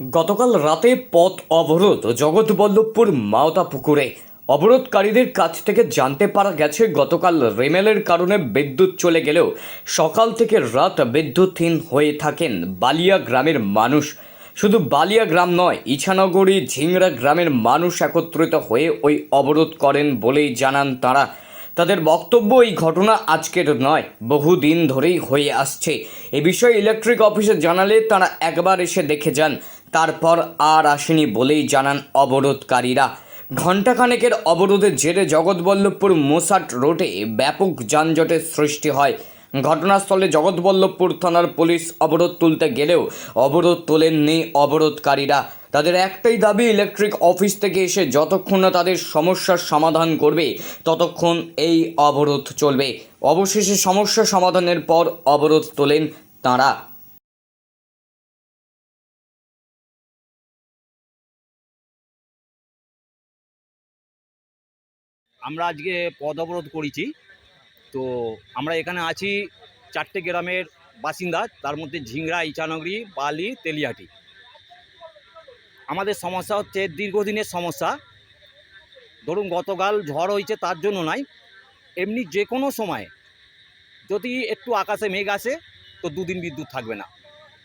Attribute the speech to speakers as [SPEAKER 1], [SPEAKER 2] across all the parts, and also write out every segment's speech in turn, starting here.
[SPEAKER 1] গতকাল রাতে পথ অবরোধ জগৎবল্লভপুর মাওতা পুকুরে। অবরোধকারীদের কাছ থেকে জানতে পারা গেছে, গতকাল রেমেলের কারণে বিদ্যুৎ চলে গেলেও সকাল থেকে রাত বিদ্যুৎহীন হয়ে থাকেন বালিয়া গ্রামের মানুষ। শুধু বালিয়া গ্রাম নয়, ইছানগরী, ঝিংরা গ্রামের মানুষ একত্রিত হয়ে ওই অবরোধ করেন বলেই জানান তারা। তাদের বক্তব্য এই ঘটনা আজকের নয়, বহুদিন ধরেই হয়ে আসছে। এ বিষয়ে ইলেকট্রিক অফিসে জানালে তারা একবার এসে দেখে যান। তারপর আর আসেনি বলেই জানান অবরোধকারীরা। ঘণ্টাখানেকের অবরোধের জেরে জগৎবল্লভপুর মোসাট রোডে ব্যাপক যানজটের সৃষ্টি হয়। ঘটনাস্থলে জগৎবল্লভপুর থানার পুলিশ অবরোধ তুলতে গেলেও অবরোধ তোলেননি অবরোধকারীরা। তাদের একটাই দাবি, ইলেকট্রিক অফিস থেকে এসে যতক্ষণ না তাদের সমস্যার সমাধান করবে, ততক্ষণ এই অবরোধ চলবে। অবশেষে সমস্যা সমাধানের পর অবরোধ তোলেন তাঁরা।
[SPEAKER 2] আমরা আজকে পদ অবরোধ করেছি। তো আমরা এখানে আছি চারটে গ্রামের বাসিন্দা, তার মধ্যে ঝিংরা, ইচানগরি, বালি, তেলিয়াটি। আমাদের সমস্যা হচ্ছে দীর্ঘদিনের সমস্যা। ধরুন গতকাল ঝড় হয়েছে, তার জন্য নয়। এমনি যে কোনো সময় যদি একটু আকাশে মেঘ আসে, তো দুদিন বিদ্যুৎ থাকবে না।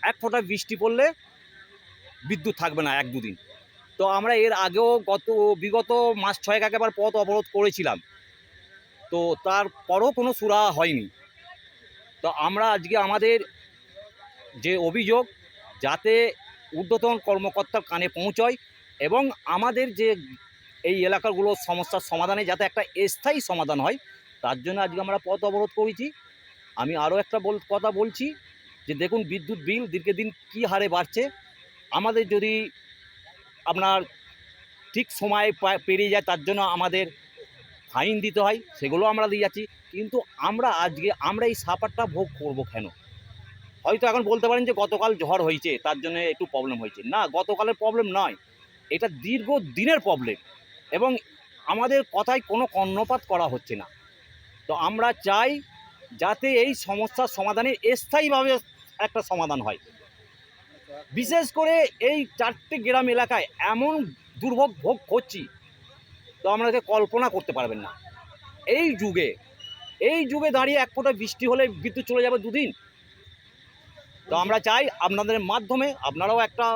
[SPEAKER 2] এক ফোঁটা বৃষ্টি পড়লে বিদ্যুৎ থাকবে না এক দুদিন। তো আমরা এর আগেও গত, বিগত মাস ছয়েক আগে পথ অবরোধ করেছিলাম। তো তারপরও কোনো সুরাহা হয়নি। তো আমরা আজকে আমাদের যে অভিযোগ, যাতে ঊর্ধ্বতন কর্মকর্তার কানে পৌঁছয় এবং আমাদের যে এই এলাকাগুলোর সমস্যার সমাধানে যাতে একটা স্থায়ী সমাধান হয়, তার জন্য আজকে আমরা পথ অবরোধ করেছি। আমি আরও একটা বল, কথা বলছি যে দেখুন, বিদ্যুৎ বিল দিনকে দিন কী হারে বাড়ছে? আমাদের যদি আপনার ঠিক সময় পেরিয়ে যায়, তার জন্য আমাদের ফাইন দিতে হয়, সেগুলো আমরা দিয়ে যাচ্ছি। কিন্তু আমরা আজকে, আমরা এই সাপারটা ভোগ করব কেন? হয়তো এখন বলতে পারেন যে গতকাল ঝড় হয়েছে, তার জন্য একটু প্রবলেম হয়েছে। না, গতকালের প্রবলেম নয়, এটা দীর্ঘ দিনের প্রবলেম এবং আমাদের কথায় কোনো কর্ণপাত করা হচ্ছে না। তো আমরা চাই যাতে এই সমস্যার সমাধানের স্থায়ীভাবে একটা সমাধান হয়। বিশেষ করে এই চারটে গ্রাম এলাকায় এমন দুর্ভোগ ভোগ করছি, তো আপনাকে কল্পনা করতে পারবেন না। এই যুগে এই যুগে দাঁড়িয়ে এক ফোঁটা বৃষ্টি হলে বিদ্যুৎ চলে যাবে দুদিন। তো আমরা চাই আপনাদের মাধ্যমে, আপনারাও একটা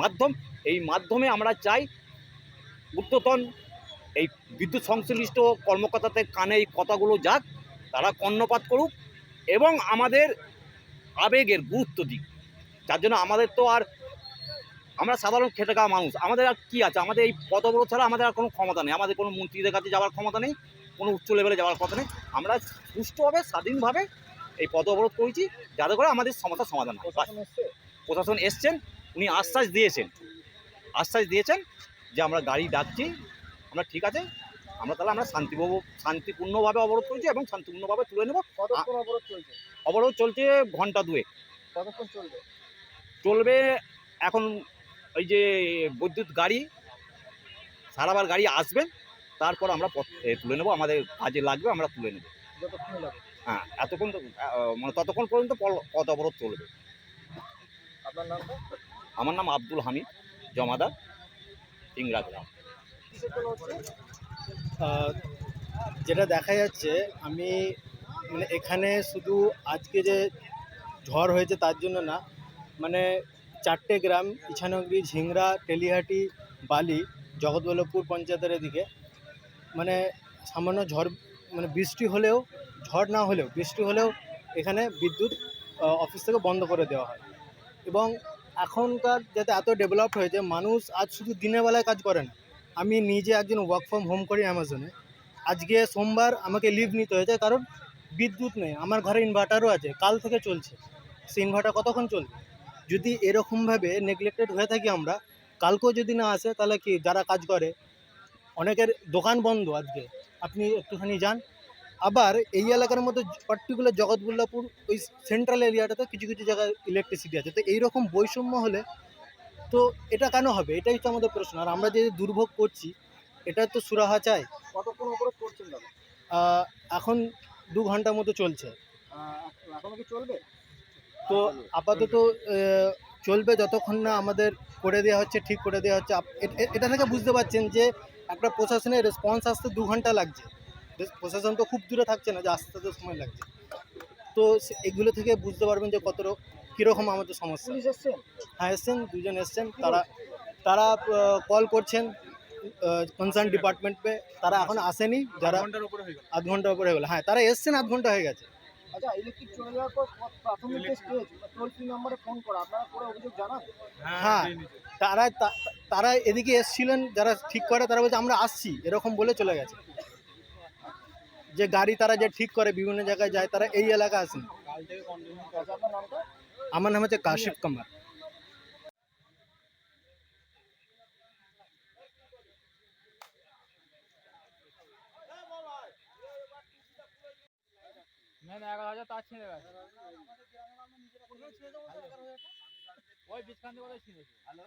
[SPEAKER 2] মাধ্যম, এই মাধ্যমে আমরা চাই উত্ততন এই বিদ্যুৎ সংশ্লিষ্ট কর্মকর্তাদের কানে এই কথাগুলো যাক, তারা কর্ণপাত করুক এবং আমাদের আবেগের গুরুত্ব দিক। যার জন্য আমাদের তো আর আমরা সাধারণ খেটে খাওয়া মানুষ। আমাদের আর কী আছে? আমাদের এই পদ অবরোধ ছাড়া আমাদের আর কোনো ক্ষমতা নেই। আমাদের কোনো মন্ত্রীদের কাছে যাওয়ার ক্ষমতা নেই কোনো উচ্চ লেভেলে যাওয়ার কথা নেই। আমরা সুষ্ঠুভাবে স্বাধীনভাবে এই পদ অবরোধ করেছি যাতে করে আমাদের সমস্যার সমাধান হয়। প্রশাসন এসছেন উনি আশ্বাস দিয়েছেন। আশ্বাস দিয়েছেন যে আমরা গাড়ি ডাকছি। আমরা ঠিক আছে আমরা তাহলে আমরা শান্তিভাবে শান্তিপূর্ণভাবে অবরোধ করেছি এবং শান্তিপূর্ণভাবে তুলে নেব।
[SPEAKER 3] কতক্ষণ অবরোধ চলছে?
[SPEAKER 2] অবরোধ চলছে ঘণ্টা দুয়ে
[SPEAKER 3] কতক্ষণ চলবে?
[SPEAKER 2] চলবে এখন ওই যে বৈদ্যুৎ গাড়ি সারাবার গাড়ি আসবে তারপর আমরা পথ- এ, তুলে নেব আমাদের কাজে লাগবে আমরা তুলে নেব। হ্যাঁ এতক্ষণ মানে ততক্ষণ পর্যন্ত পথ অবরোধ চলবে।
[SPEAKER 3] আপনার
[SPEAKER 2] আমার নাম আব্দুল হামিদ জমাদার ইংরা গ্রাম।
[SPEAKER 4] যেটা দেখা যাচ্ছে আমি মানে এখানে শুধু আজকে যে ঝড় হয়েছে তার জন্য না মানে চারটে গ্রাম, ইছানগরি, ঝিংরা টেলিহাটি বালি, জগৎবল্লভপুর পঞ্চায়েতের এদিকে। মানে সামান্য ঝড় মানে বৃষ্টি হলেও, ঝড় না হলেও, বৃষ্টি হলেও এখানে বিদ্যুৎ অফিস থেকে বন্ধ করে দেওয়া হয়। এবং এখনকার যাতে এত ডেভেলপড হয়েছে, মানুষ আজ শুধু দিনের বেলায় কাজ করে না। আমি নিজে একজন ওয়ার্ক ফ্রম হোম করি অ্যামাজনে আজকে সোমবার আমাকে লিভ নিতে হয়েছে কারণ বিদ্যুৎ নেই। আমার ঘরে ইনভার্টারও আছে, কাল থেকে চলছে। সেই ইনভার্টার কতক্ষণ চলবে? যদি এরকমভাবে নেগলেক্টেড হয়ে থাকি আমরা কালকেও যদি না আসে তাহলে কি যারা কাজ করে অনেকের দোকান বন্ধ আজকে। আপনি একটুখানি যান। আবার এই এলাকার মধ্যে পার্টিকুলার জগৎবল্লভপুর ওই সেন্ট্রাল এরিয়াটাতে কিছু কিছু জায়গায় ইলেকট্রিসিটি আছে। তো এইরকম বৈষম্য হলে তো এটা কেন হবে? এটাই তো আমাদের প্রশ্ন। আর আমরা যে দুর্ভোগ করছি এটা তো সুরাহা চাই।
[SPEAKER 3] কতক্ষণ অবরোধ করছেন
[SPEAKER 4] এখন দু ঘণ্টার মতো চলছে।
[SPEAKER 3] এখনও কি চলবে?
[SPEAKER 4] তো আপাতত চলবে যতক্ষণ না আমাদের করে দেওয়া হচ্ছে ঠিক করে দেওয়া হচ্ছে। এটা থেকে বুঝতে পারছেন যে একটা প্রশাসনের রেসপন্স আসতে দু ঘণ্টা লাগছে। প্রশাসন তো খুব দূরে থাকছে না যে আসতে তো সময় লাগছে। তো সে- এগুলো থেকে বুঝতে পারবেন যে কত কীরকম আমাদের সমস্যা। হ্যাঁ এসছেন দুজন এসছেন। তারা তারা কল করছেন কনসার্ন ডিপার্টমেন্টে তারা এখন আসেনি যারা
[SPEAKER 3] আধ ঘণ্টার হয়ে
[SPEAKER 4] উপরে হয়ে গেলো। হ্যাঁ তারা এসছেন আধ ঘণ্টা হয়ে গেছে।
[SPEAKER 3] আচ্ছা ইলেকট্রিক চলে যাওয়ার পর প্রাথমিক যে স্টেজ টোল ফ্রি নাম্বারে ফোন করা আপনারা করে অভিযোগ জানান।
[SPEAKER 4] হ্যাঁ তারা তারা এদিকে এসছিলেন যারা ঠিক করে তারা বলছে আমরা আসছি। এরকম বলে চলে গেছে। যে গাড়ি তারা যে ঠিক করে বিভিন্ন জায়গায় যায় তারা এই এলাকা আসেন।
[SPEAKER 3] কাল থেকে কন্টিনিউ আচ্ছা
[SPEAKER 4] আমার নাম হচ্ছে কাশিফ কামার।
[SPEAKER 3] এগারো হাজার তার ছিঁড়ে গেছে। ওই বিছখান থেকে কোথায় ছিঁড়েছে। হ্যালো?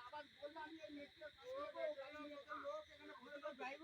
[SPEAKER 5] আবার বললাম আমি এই মেট্রো লোক এখানে